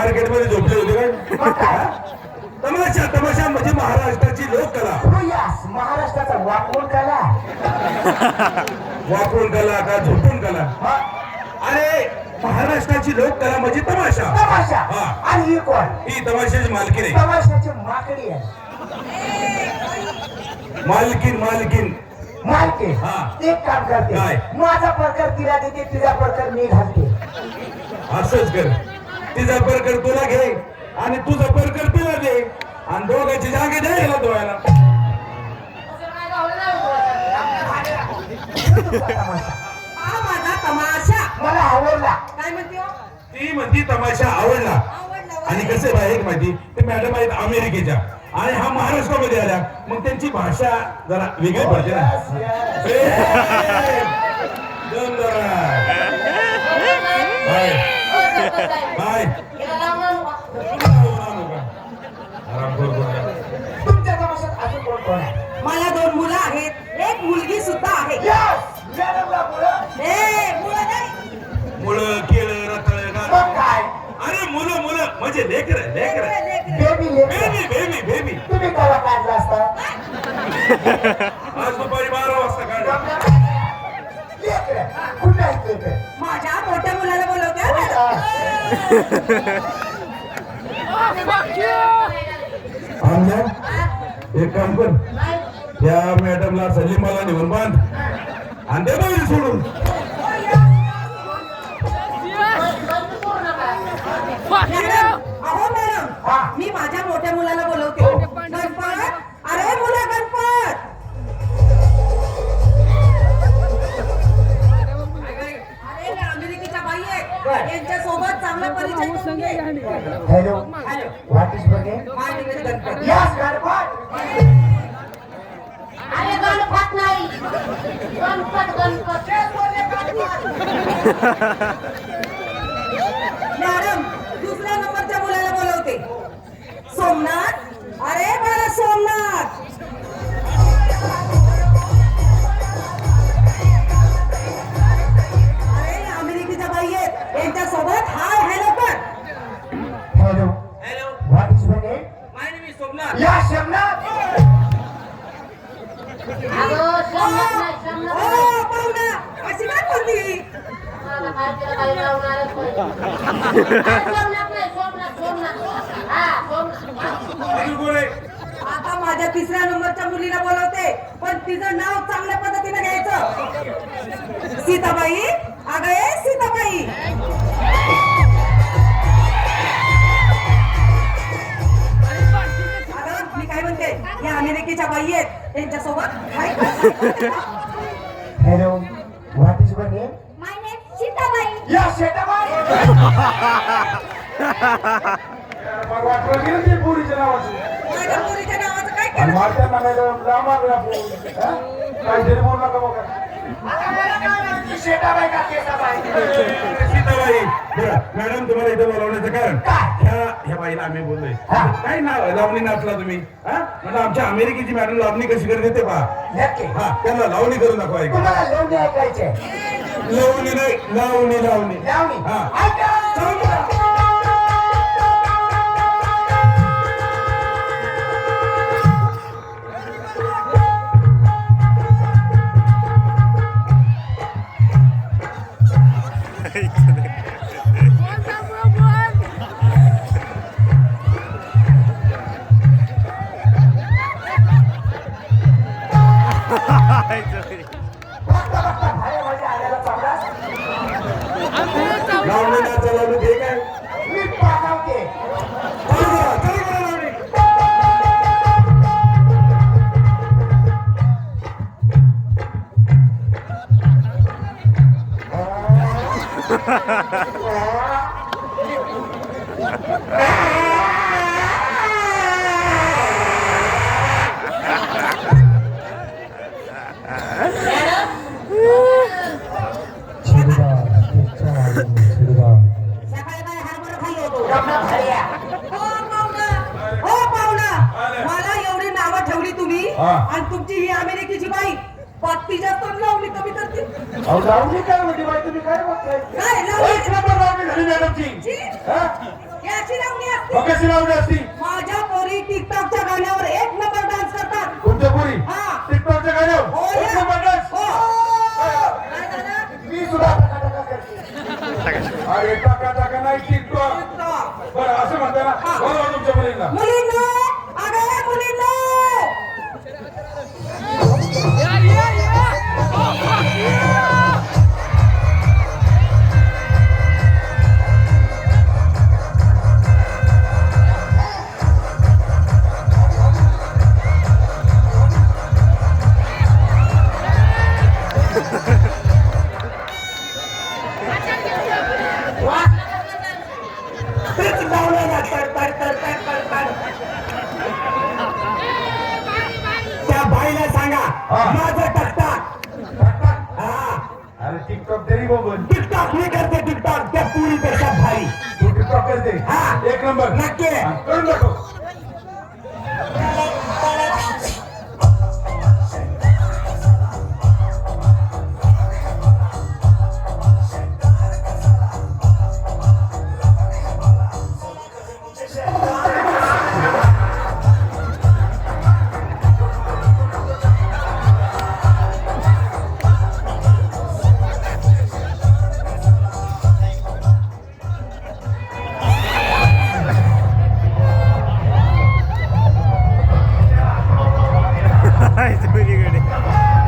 मार्केटमध्ये झोपले होते काय? तमाशा तमाशा म्हणजे महाराष्ट्राची लोककला. हो यस महाराष्ट्राचा वाकून कला. वापरून कला का झोपून कला? अरे महाराष्ट्राची लोककला म्हणजे तमाशा. तमाशा. हा. आणि ही कोण? ही तमाशाची मालकीन आहे. तमाशाची माकडी आहे. मालकीन मालकीन. मालकी हा. एक काम करते? माझा प्रकार तिला देते तिचा प्रकार मी घालते. असंच कर. तिचा परकर तुला घे आणि तुझा परकर तिला दे. आणि दोघांची जागे द्या याला धुवायला. तमाशा हा माझा तमाशा मला आवडला. काय म्हणते हो? ती म्हणती तमाशा आवडला. आवडला आणि. कसे बाहेर माहिती ते मॅडम आहेत अमेरिकेच्या. आणि हा महाराष्ट्रामध्ये आल्या. मग त्यांची भाषा जरा वेगळी पडते ना. ए, म्हणजे लेकर लेकर. बेबी बेबी बेबी बेबी तुम्ही कवा काढला असता आज दुपारी बारा वाजता काढ. लेकर कुठे आहेत लेकर माझ्या मोठ्या मुलाला बोलवते हा? एक काम कर. या मॅडमला सलीमाला नेऊन बांध. आणि दे सोडून. चांगला परिचय करून घे. हॅलो. व्हॉट इज बघे यस अरे गणपत नाही. गणपत गणपत. मॅडम दुसऱ्या नंबरच्या मुलाला बोलवते. सोमनाथ? अरे मला सोमनाथ! आता माझ्या तिसऱ्या नंबरच्या मुलीला बोलवते पण तिचं नाव चांगल्या पद्धतीने घ्यायचं. सीताबाई अगं ए सीताबाई. अगं मी काय म्हणते या अमेरिकेच्या बाई आहेत त्यांच्यासोबत पुरीच्या नावाचं मारत्या मॅडम काहीतरी बोल नका बघा तुम्हाला इथं बोलावण्याचं कारण? ह्या ह्या बाईला आम्ही बोललोय. काय नाव? लावणी नाचला तुम्ही? म्हणजे आमच्या अमेरिकेची मॅडम लावणी कशी करते ते पहा. हा त्यांना लावणी लोणी ऐकायचे लावणी नाही लावणी लावणी. लावणी. हा. आणि तुमची ही अमेरिकेची बाई बातमी जास्त लावणी कमी करते लावणी काय म्हणजे बाई तुम्ही काय बघताय काय लावणी? एक नंबर लावणी झाली मॅडमची? याची लावणी असते. कशी लावणी असती? माझ्या पोरी टिकटॉकच्या बाईला सांगा. माझं टकटा टाक. हा अरे टिकटॉक तरी बोल टिकटॉक मी करते टिकटॉक त्या पुरीपेक्षा भारी तू टिकटॉक करते हा. एक नंबर नक्की. करून दाखव That's a pretty good.